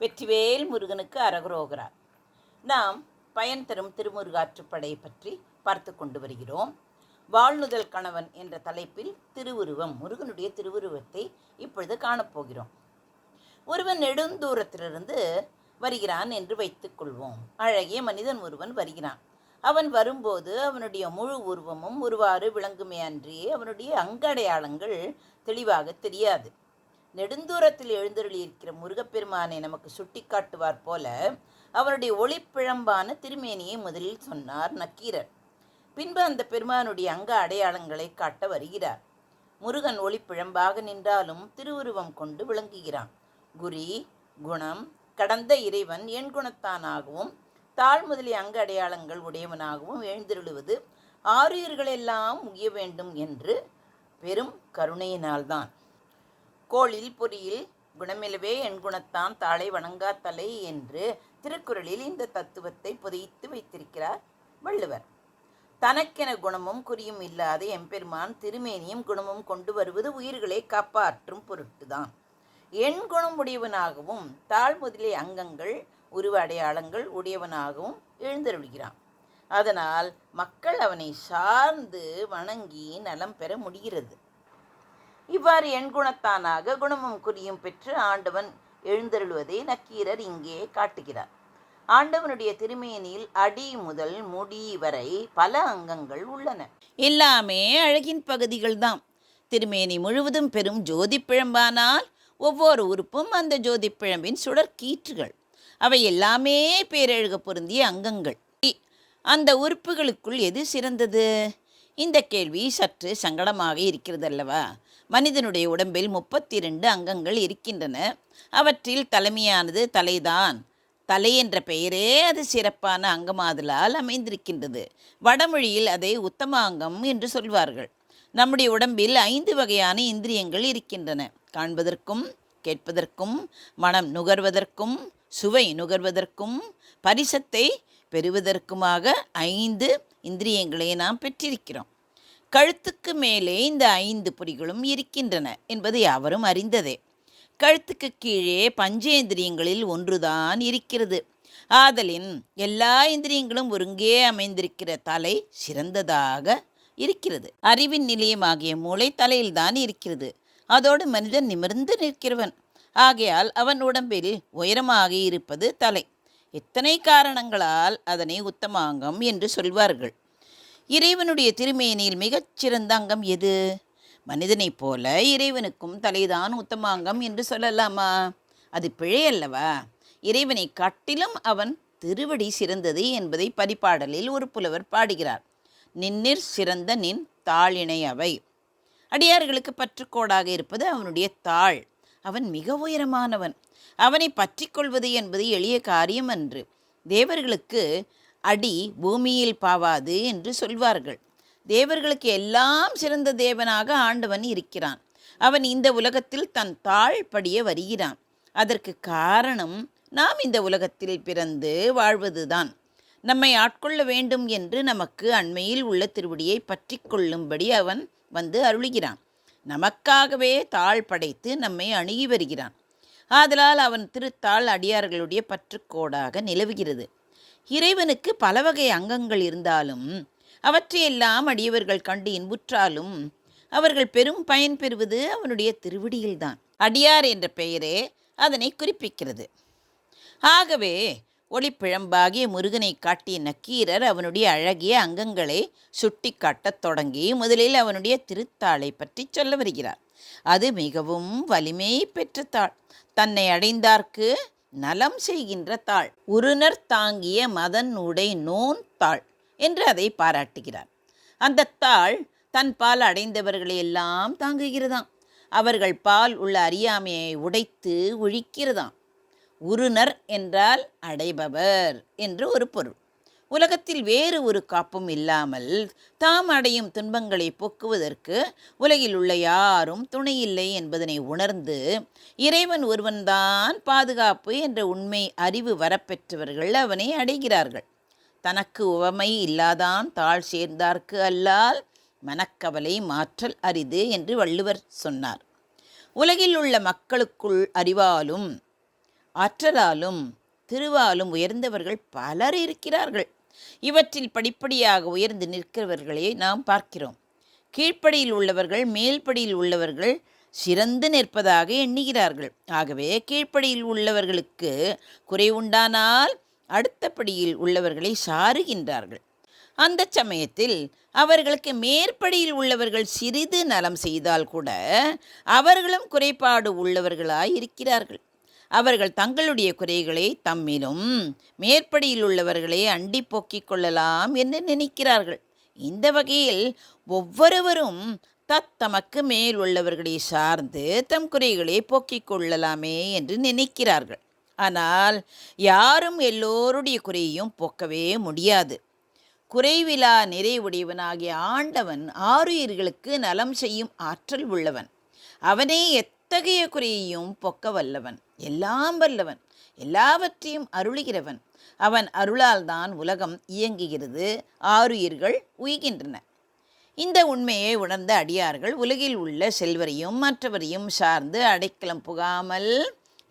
வெற்றிவேல் முருகனுக்கு அரகுரோகிறார் நாம் பயன் தரும் திருமுருகாற்றுப்படை பற்றி பார்த்து கொண்டு வருகிறோம். வாழ்நுதல் கணவன் என்ற தலைப்பில் திருவுருவம் முருகனுடைய திருவுருவத்தை இப்பொழுது காணப்போகிறோம் ஒருவன் நெடுந்தூரத்திலிருந்து வருகிறான் என்று வைத்துக் கொள்வோம். அழகிய மனிதன் ஒருவன் வருகிறான். அவன் வரும்போது அவனுடைய முழு உருவமும் ஒருவாறு விளங்குமே அன்றி அவனுடைய அங்கடையாளங்கள் தெளிவாக தெரியாது. நெடுந்தூரத்தில் எழுந்தருளியிருக்கிற முருகப்பெருமானை நமக்கு சுட்டிக்காட்டுவார் போல அவருடைய ஒளிப்பிழம்பான திருமேனியை முதலில் சொன்னார் நக்கீரர். பின்பு அந்த பெருமானுடைய அங்க அடையாளங்களை காட்ட வருகிறார். முருகன் ஒளிப்பிழம்பாக நின்றாலும் திருவுருவம் கொண்டு விளங்குகிறான். குறி குணம் கடந்த இறைவன் எண் குணத்தானாகவும் தாழ் முதலிய அங்க அடையாளங்கள் உடையவனாகவும் எழுந்திருளுவது ஆரியர்களெல்லாம் முகிய வேண்டும் என்று பெரும் கருணையினால்தான். கோளில் பொறியில் குணமிலவே என் குணத்தான் தாளை வணங்கா தலை என்று திருக்குறளில் இந்த தத்துவத்தை புதைத்து வைத்திருக்கிறார் வள்ளுவர். தனக்கென குணமும் குறியும் இல்லாத எம்பெருமான் திருமேனியும் குணமும் கொண்டு வருவது உயிர்களை காப்பாற்றும் பொருட்டுதான். எண் குணம் உடையவனாகவும் தாழ் முதலிய அங்கங்கள் உருவ அடையாளங்கள் உடையவனாகவும் எழுந்தருள்கிறான். அதனால் மக்கள் அவனை சார்ந்து வணங்கி நலம் பெற முடிகிறது. இவ்வாறு எண்குணத்தானாக குணமும் குறியும் பெற்று ஆண்டவன் எழுந்தருள்வதை நக்கீரர் இங்கே காட்டுகிறார். ஆண்டவனுடைய திருமேனியில் அடி முதல் முடி வரை பல அங்கங்கள் உள்ளன. எல்லாமே அழகின் பகுதிகள்தான் திருமேனி முழுவதும் பெரும் ஜோதி பிழம்பானால் ஒவ்வொரு உறுப்பும் அந்த ஜோதி பிழம்பின் சுடர் கீற்றுகள் அவை எல்லாமே பேரழக பொருந்திய அங்கங்கள். அந்த உறுப்புகளுக்குள் எது சிறந்தது? இந்த கேள்வி சற்று சங்கடமாக இருக்கிறதல்லவா? மனிதனுடைய உடம்பில் முப்பத்தி ரெண்டு அங்கங்கள் இருக்கின்றன. அவற்றில் தலைமையானது தலைதான். தலை என்ற பெயரே அது சிறப்பான அங்கமாதலால் அமைந்திருக்கின்றது. வடமொழியில் அதை உத்தம அங்கம் என்று சொல்வார்கள். நம்முடைய உடம்பில் ஐந்து வகையான இந்திரியங்கள் இருக்கின்றன. காண்பதற்கும் கேட்பதற்கும் மனம் நுகர்வதற்கும் சுவை நுகர்வதற்கும் பரிசத்தை பெறுவதற்குமாக ஐந்து இந்திரியங்களை நாம் பெற்றிருக்கிறோம். கழுத்துக்கு மேலே இந்த ஐந்து பொறிகளும் இருக்கின்றன என்பது யாவரும் அறிந்ததே. கழுத்துக்கு கீழே பஞ்சேந்திரியங்களில் ஒன்றுதான் இருக்கிறது. ஆதலின் எல்லா இந்திரியங்களும் ஒருங்கே அமைந்திருக்கிற தலை சிறந்ததாக இருக்கிறது. அறிவின் நிலையமாகிய மூளை தலையில்தான் இருக்கிறது. அதோடு மனிதன் நிமிர்ந்து நிற்கிறவன். ஆகையால் அவன் உடம்பில் உயரமாக இருப்பது தலை. எத்தனை காரணங்களால் அதனை உத்தமாங்கம் என்று சொல்வார்கள். இறைவனுடைய திருமேனியில் மிகச்சிறந்த அங்கம் எது? மனிதனைப் போல இறைவனுக்கும் தலைதான் உத்தமாங்கம் என்று சொல்லலாமா? அது பிழை அல்லவா? இறைவனை காட்டிலும் அவன் திருவடி சிறந்தது என்பதை பரிபாடலில் ஒரு புலவர் பாடுகிறார். நின்னிற் சிறந்த நின் தாளிணை அவை. அடியார்களுக்கு பற்றுக்கோடாக இருப்பது அவனுடைய தாள். அவன் மிக உயரமானவன். அவனை பற்றிக்கொள்வது என்பது எளிய காரியம் அன்று. தேவர்களுக்கு அடி பூமியில் பாவாது என்று சொல்வார்கள். தேவர்களுக்கு எல்லாம் சிறந்த தேவனாக ஆண்டவன் இருக்கிறான். அவன் இந்த உலகத்தில் தன் தாழ் படிய வருகிறான். அதற்கு காரணம் நாம் இந்த உலகத்தில் பிறந்து வாழ்வதுதான். நம்மை ஆட்கொள்ள வேண்டும் என்று நமக்கு அண்மையில் உள்ள திருவடியை பற்றி கொள்ளும்படி அவன் வந்து அருளுகிறான். நமக்காகவே தாழ் படைத்து நம்மை அணுகி வருகிறான். ஆதலால் அவன் திருத்தாள் அடியார்களுடைய பற்றுக்கோடாக நிலவுகிறது. இறைவனுக்கு பல வகை அங்கங்கள் இருந்தாலும் அவற்றையெல்லாம் அடியவர்கள் கண்டு இன்புற்றாலும் அவர்கள் பெரும் பயன் பெறுவது அவனுடைய திருவடியில்தான். அடியார் என்ற பெயரே அதனை குறிப்பிக்கிறது. ஆகவே ஒளிப்பிழம்பாகிய முருகனை காட்டிய நக்கீரர் அவனுடைய அழகிய அங்கங்களை சுட்டி காட்டத் தொடங்கி முதலில் அவனுடைய திருத்தாளை பற்றி சொல்ல வருகிறார். அது மிகவும் வலிமை பெற்ற தாள். தன்னை அடைந்தார்க்கு நலம் செய்கின்ற தாள். உருணர் தாங்கிய மதன் உடை நோன் தாள் என்று அதை பாராட்டுகிறார். அந்த தாள் தன் பால் அடைந்தவர்களை எல்லாம் தாங்குகிறதாம். அவர்கள் பால் உள்ள அறியாமையை உடைத்து ஒழிக்கிறதாம். உருணர் என்றால் அடைபவர் என்று ஒரு பொருள். உலகத்தில் வேறு ஒரு காப்பும் இல்லாமல் தாம் அடையும் துன்பங்களை போக்குவதற்கு உலகில் உள்ள யாரும் துணையில்லை என்பதனை உணர்ந்து இறைவன் ஒருவன்தான் பாதுகாப்பு என்ற உண்மை அறிவு வரப்பெற்றவர்கள் அவனை அடைகிறார்கள். தனக்கு உவமை இல்லாதான் தாழ் சேர்ந்தார்க்கு அல்லால் மனக்கவலை மாற்றல் அரிது என்று வள்ளுவர் சொன்னார். உலகில் உள்ள மக்களுக்குள் அறிவாலும் ஆற்றலாலும் திருவாலும் உயர்ந்தவர்கள் பலர் இருக்கிறார்கள். இவற்றில் படிப்படியாக உயர்ந்து நிற்கிறவர்களை நாம் பார்க்கிறோம். கீழ்ப்படியில் உள்ளவர்கள் மேல்படியில் உள்ளவர்கள் சிறந்து நிற்பதாக எண்ணுகிறார்கள். ஆகவே கீழ்ப்படியில் உள்ளவர்களுக்கு குறைவுண்டானால் அடுத்தபடியில் உள்ளவர்களை சாருகின்றார்கள். அந்த சமயத்தில் அவர்களுக்கு மேற்படியில் உள்ளவர்கள் சிறிது நலம் செய்தால் கூட அவர்களும் குறைபாடு உள்ளவர்களாய் இருக்கிறார்கள் அவர்கள் தங்களுடைய குறைகளை தம்மிலும் மேற்படியில் உள்ளவர்களை அண்டி போக்கிக் கொள்ளலாம் என்று நினைக்கிறார்கள். இந்த வகையில் ஒவ்வொருவரும் தத்தமக்கு மேல் உள்ளவர்களை சார்ந்து தம் குறைகளை போக்கிக் கொள்ளலாமே என்று நினைக்கிறார்கள். ஆனால் யாரும் எல்லோருடைய குறையையும் போக்கவே முடியாது. குறைவிலா நிறைவுடையவனாகிய ஆண்டவன் ஆறுயிர்களுக்கு நலம் செய்யும் ஆற்றல் உள்ளவன். அவனே எத்தகைய குறையையும் பொக்க வல்லவன் எல்லாம் வல்லவன் எல்லாவற்றையும் அருளுகிறவன். அவன் அருளால் தான் உலகம் இயங்குகிறது ஆறுயிர்கள் உய்கின்றன. இந்த உண்மையை உணர்ந்த அடியார்கள் உலகில் உள்ள செல்வரையும் மற்றவரையும் சார்ந்து அடைக்கலம் புகாமல்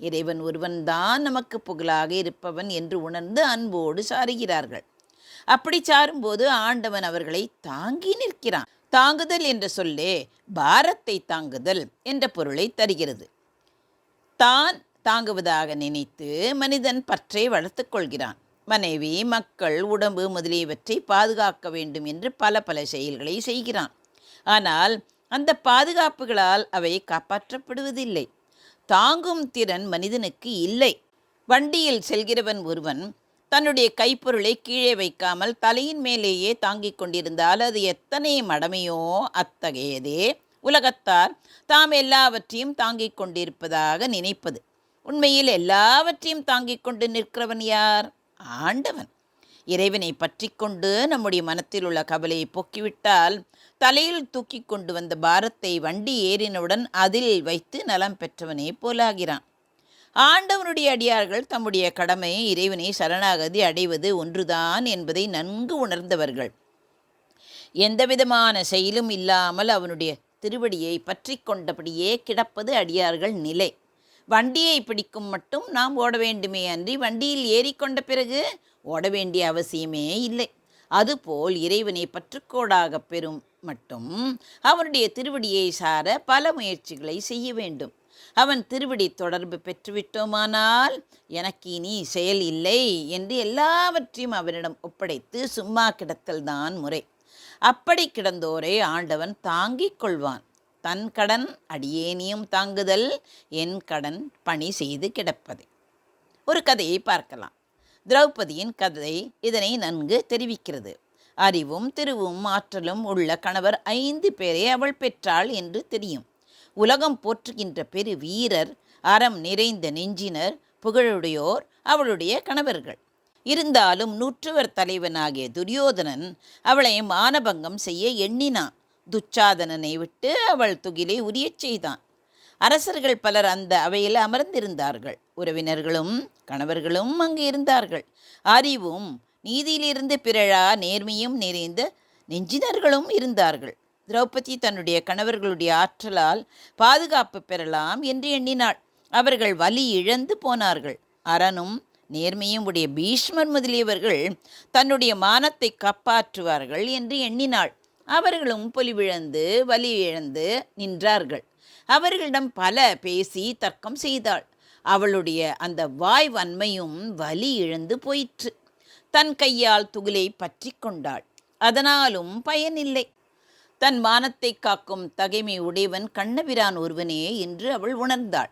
இறைவன் ஒருவன்தான் நமக்கு புகழாக இருப்பவன் என்று உணர்ந்து அன்போடு சாருகிறார்கள். அப்படி சாரும்போது ஆண்டவன் அவர்களை தாங்கி நிற்கிறான். தாங்குதல் என்ற சொல்லே பாரத்தை தாங்குதல் என்ற பொருளை தருகிறது. தான் தாங்குவதாக நினைத்து மனிதன் பற்றை வளர்த்து கொள்கிறான். மனைவி மக்கள் உடம்பு முதலியவற்றை பாதுகாக்க வேண்டும் என்று பல பல செயல்களை செய்கிறான். ஆனால் அந்த பாதுகாப்புகளால் அவை காப்பாற்றப்படுவதில்லை. தாங்கும் திறன் மனிதனுக்கு இல்லை. வண்டியில் செல்கிறவன் ஒருவன் தன்னுடைய கைப்பொருளை கீழே வைக்காமல் தலையின் மேலேயே தாங்கிக் கொண்டிருந்தால் அது எத்தனை மடமையோ அத்தகையதே. உலகத்தார் தாம் எல்லாவற்றையும் தாங்கிக் கொண்டிருப்பதாக நினைப்பது. உண்மையில் எல்லாவற்றையும் தாங்கிக் கொண்டு நிற்கிறவன் யார்? ஆண்டவன். இறைவனை பற்றி கொண்டு நம்முடைய மனத்தில் உள்ள கவலையை போக்கிவிட்டால் தலையில் தூக்கி கொண்டு வந்த பாரத்தை வண்டி ஏறினவுடன் அதில் வைத்து நலம் பெற்றவனே போலாகிறான். ஆண்டவனுடைய அடியார்கள் தம்முடைய கடமை இறைவனை சரணாகதி அடைவது ஒன்றுதான் என்பதை நன்கு உணர்ந்தவர்கள். எந்தவிதமான செயலும் இல்லாமல் அவனுடைய திருவடியை பற்றி கொண்டபடியே கிடப்பது அடியார்கள் நிலை. வண்டியை பிடிக்கும் மட்டும் நாம் ஓட வேண்டுமே அன்றி வண்டியில் ஏறிக்கொண்ட பிறகு ஓட வேண்டிய அவசியமே இல்லை. அதுபோல் இறைவனை பற்றுக்கோடாக பெறும் மட்டும் அவனுடைய திருவடியை சார பல முயற்சிகளை செய்ய வேண்டும். அவன் திருவிடி தொடர்பு பெற்றுவிட்டோமானால் எனக்கு இனி செயல் இல்லை என்று எல்லாவற்றையும் அவரிடம் ஒப்படைத்து சும்மா கிடத்தல்தான் முறை. அப்படி கிடந்தோரை ஆண்டவன் தாங்கிக் கொள்வான். தன் கடன் அடியேனியும் தாங்குதல் என் கடன் பணி செய்து கிடப்பது. ஒரு கதையை பார்க்கலாம். திரௌபதியின் கதை இதனை நன்கு தெரிவிக்கிறது. அறிவும் திருவும் ஆற்றலும் உள்ள கணவர் ஐந்து பேரை அவள் பெற்றாள் என்று தெரியும். உலகம் போற்றுகின்ற பெரு வீரர் அறம் நிறைந்த நெஞ்சினர் புகழுடையோர் அவளுடைய கணவர்கள். இருந்தாலும் நூற்றுவர் தலைவனாகிய துரியோதனன் அவளை மானபங்கம் செய்ய எண்ணினான். துச்சாதனனை விட்டு அவள் துகிலை உரியச் செய்தான். அரசர்கள் பலர் அந்த அவையில் அமர்ந்திருந்தார்கள். உறவினர்களும் கணவர்களும் அங்கு இருந்தார்கள். அறிவும் நீதியிலிருந்து பிறழா நேர்மையும் நிறைந்த நெஞ்சினர்களும் இருந்தார்கள். திரௌபதி தன்னுடைய கணவர்களுடைய ஆற்றலால் பாதுகாப்பு பெறலாம் என்று எண்ணினாள். அவர்கள் வலி இழந்து போனார்கள். அரணும் நேர்மையும் உடைய பீஷ்மர் முதலியவர்கள் தன்னுடைய மானத்தை காப்பாற்றுவார்கள் என்று எண்ணினாள். அவர்களும் பொலிவிழந்து வலி இழந்து நின்றார்கள். அவர்களிடம் பல பேசி தர்க்கம் செய்தாள். அவளுடைய அந்த வாய் வன்மையும் வலி இழந்து போயிற்று. தன் கையால் துகிலை பற்றி கொண்டாள். அதனாலும் பயனில்லை. தன் மானத்தை காக்கும் தகைமை உடையவன் கண்ணபிரான் ஒருவனே என்று அவள் உணர்ந்தாள்.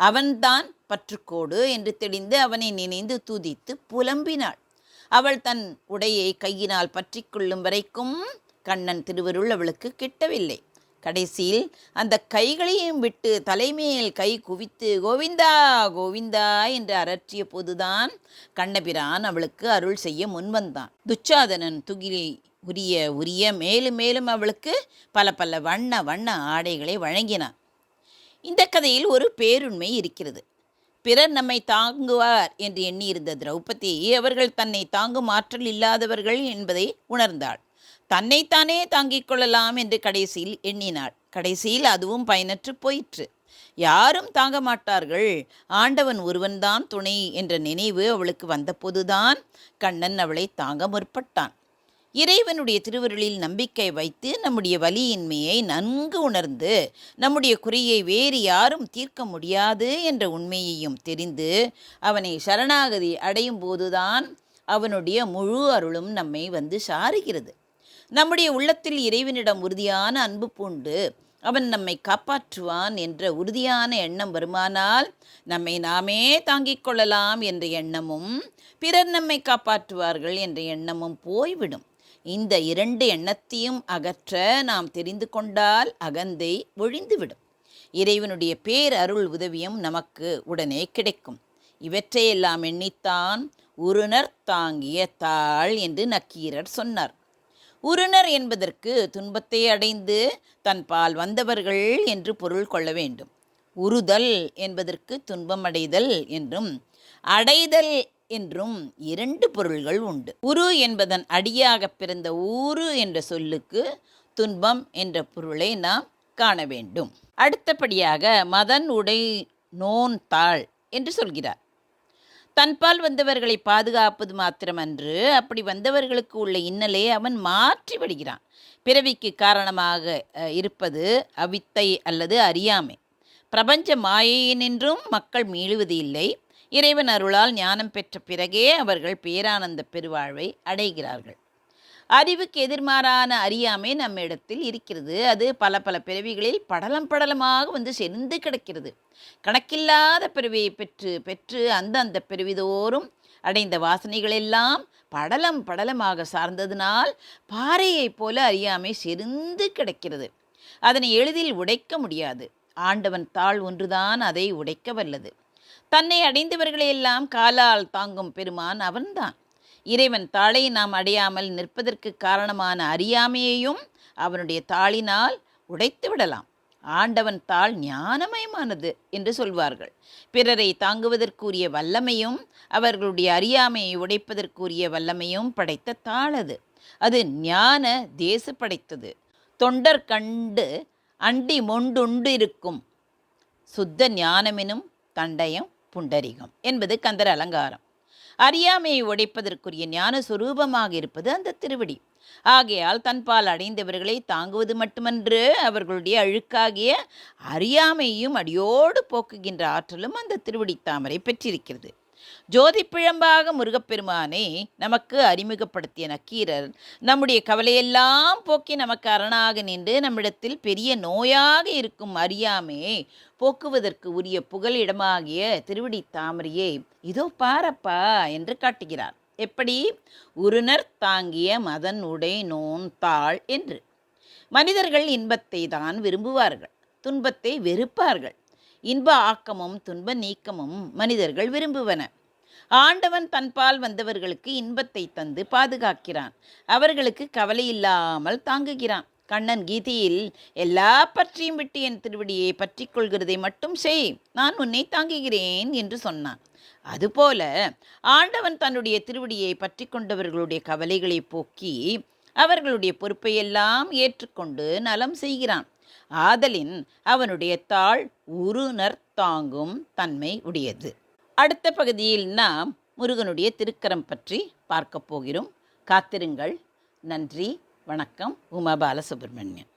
அவன்தான் பற்றுக்கோடு என்று தெளிந்து அவனை நினைந்து துதித்து புலம்பினாள். அவள் தன் உடையை கையினால் பற்றி கொள்ளும் வரைக்கும் கண்ணன் திருவருள் அவளுக்கு கிட்டவில்லை. கடைசியில் அந்த கைகளையும் விட்டு தலைமேல் கை குவித்து கோவிந்தா கோவிந்தா என்று அரற்றிய போதுதான் கண்ணபிரான் அவளுக்கு அருள் செய்ய முன்வந்தான். துச்சாதனன் துகிலை உரிய உரிய மேலும் மேலும் அவளுக்கு பல பல வண்ண வண்ண ஆடைகளை வழங்கினான். இந்த கதையில் ஒரு பேருண்மை இருக்கிறது. பிறர் நம்மை தாங்குவார் என்று எண்ணியிருந்த திரௌபதி அவர்கள் தன்னை தாங்கும் ஆற்றல் இல்லாதவர்கள் என்பதை உணர்ந்தாள். தன்னைத்தானே தாங்கிக் கொள்ளலாம் என்று கடைசியில் எண்ணினாள். கடைசியில் அதுவும் பயனற்று போயிற்று. யாரும் தாங்க மாட்டார்கள். ஆண்டவன் ஒருவன்தான் துணை என்ற நினைவு அவளுக்கு வந்தபோதுதான் கண்ணன் அவளை தாங்க முற்பட்டான். இறைவனுடைய திருவருளில் நம்பிக்கை வைத்து நம்முடைய வலியின்மையை நன்கு உணர்ந்து நம்முடைய குறையை வேறு யாரும் தீர்க்க முடியாது என்ற உண்மையையும் தெரிந்து அவனை சரணாகதி அடையும் போதுதான் அவனுடைய முழு அருளும் நம்மை வந்து சாருகிறது. நம்முடைய உள்ளத்தில் இறைவனிடம் உறுதியான அன்பு பூண்டு அவன் நம்மை காப்பாற்றுவான் என்ற உறுதியான எண்ணம் வருமானால் நம்மை நாமே தாங்கிக் கொள்ளலாம் என்ற எண்ணமும் பிறர் நம்மை காப்பாற்றுவார்கள் என்ற எண்ணமும் போய்விடும். இந்த இரண்டு எண்ணத்தையும் அகற்ற நாம் தெரிந்து கொண்டால் அகந்தை ஒழிந்துவிடும். இறைவனுடைய பேரருள் உதவியும் நமக்கு உடனே கிடைக்கும். இவற்றையெல்லாம் எண்ணித்தான் உருணர் தாங்கிய தாள் என்று நக்கீரர் சொன்னார். உருணர் என்பதற்கு துன்பத்தை அடைந்து தன் பால் வந்தவர்கள் என்று பொருள் கொள்ள வேண்டும். உறுதல் என்பதற்கு துன்பம் அடைதல் என்றும் அடைதல் என்றும் இரண்டு பொருள்கள் உண்டு. உரு என்பதன் அடியாக பிறந்த ஊரு என்ற சொல்லுக்கு துன்பம் என்ற பொருளை நாம் காண வேண்டும். அடுத்தபடியாக மதன் உடை நோன் தாள் என்று சொல்கிறார். தன்பால் வந்தவர்களை பாதுகாப்பது மாத்திரமன்று அப்படி வந்தவர்களுக்கு உள்ள இன்னலை அவன் மாற்றி விடுகிறான். பிறவிக்கு காரணமாக இருப்பது அவித்தை அல்லது அறியாமை. பிரபஞ்ச மாயையினின்றும் மக்கள் மீளுவது இல்லை. இறைவன் அருளால் ஞானம் பெற்ற பிறகே அவர்கள் பேரானந்த பெருவாழ்வை அடைகிறார்கள். அறிவுக்கு எதிர்மாறான அறியாமை நம்ம இடத்தில் இருக்கிறது. அது பல பல பிறவிகளில் படலம் படலமாக வந்து செறிந்து கிடக்கிறது. கணக்கில்லாத பிறவியை பெற்று பெற்று அந்த அந்த பிறவிதோறும் அடைந்த வாசனைகளெல்லாம் படலம் படலமாக சார்ந்ததினால் பாறையைப் போல அறியாமை செறிந்து கிடக்கிறது. அதனை எளிதில் உடைக்க முடியாது. ஆண்டவன் தாள் ஒன்றுதான் அதை உடைக்க வல்லது. தன்னை அடைந்தவர்களையெல்லாம் காலால் தாங்கும் பெருமான் அவன்தான். இறைவன் தாளை நாம் அடையாமல் நிற்பதற்கு காரணமான அறியாமையையும் அவனுடைய தாளினால் உடைத்து விடலாம். ஆண்டவன் தாள் ஞானமயமானது என்று சொல்வார்கள். பிறரை தாங்குவதற்குரிய வல்லமையும் அவர்களுடைய அறியாமையை உடைப்பதற்குரிய வல்லமையும் படைத்த தாள் அது. அது ஞான தேசு படைத்தது தொண்டர் கண்டு அண்டி மொண்டுண்டு இருக்கும். சுத்த ஞானமெனும் தண்டயம் புண்டரிகம் என்பது கந்தர் அலங்காரம். அறியாமையை உடைப்பதற்குரிய ஞான சுரூபமாக இருப்பது அந்த திருவடி. ஆகையால் தன்பால் அடைந்தவர்களை தாங்குவது மட்டுமன்று அவர்களுடைய அழுக்காகிய அறியாமையும் அடியோடு போக்குகின்ற ஆற்றலும் அந்த திருவடி தாமரை பெற்றிருக்கிறது. ஜோதி பிழம்பாக முருகப்பெருமானை நமக்கு அறிமுகப்படுத்திய நக்கீரர் நம்முடைய கவலையெல்லாம் போக்கி நமக்கு அரணாக நின்று நம்மிடத்தில் பெரிய நோயாக இருக்கும் அறியாமே போக்குவதற்கு உரிய புகலிடமாகிய திருவடி தாமரையை இதோ பாரப்பா என்று காட்டுகிறார். எப்படி? உருணர் தாங்கிய மதன் உடை நோன் தாள் என்று. மனிதர்கள் இன்பத்தை தான் விரும்புவார்கள். துன்பத்தை வெறுப்பார்கள். இன்ப ஆக்கமும் துன்ப நீக்கமும் மனிதர்கள் விரும்புவன. ஆண்டவன் தன்பால் வந்தவர்களுக்கு இன்பத்தை தந்து பாதுகாக்கிறான். அவர்களுக்கு கவலை இல்லாமல் தாங்குகிறான். கண்ணன் கீதையில் எல்லா பற்றியும் விட்டு என் திருவடியை பற்றி கொள்கிறதை மட்டும் செய். நான் உன்னை தாங்குகிறேன் என்று சொன்னான். அதுபோல ஆண்டவன் தன்னுடைய திருவடியை பற்றி கொண்டவர்களுடைய கவலைகளை போக்கி அவர்களுடைய பொறுப்பையெல்லாம் ஏற்றுக்கொண்டு நலம் செய்கிறான். ஆதலின் அவனுடைய தாள் உருணர் தாங்கும் தன்மை உடையது. அடுத்த பகுதியில் நாம் முருகனுடைய திருக்கரம் பற்றி பார்க்கப் போகிறோம். காத்திருங்கள். நன்றி. வணக்கம். உமா பாலசுப்ரமணியன்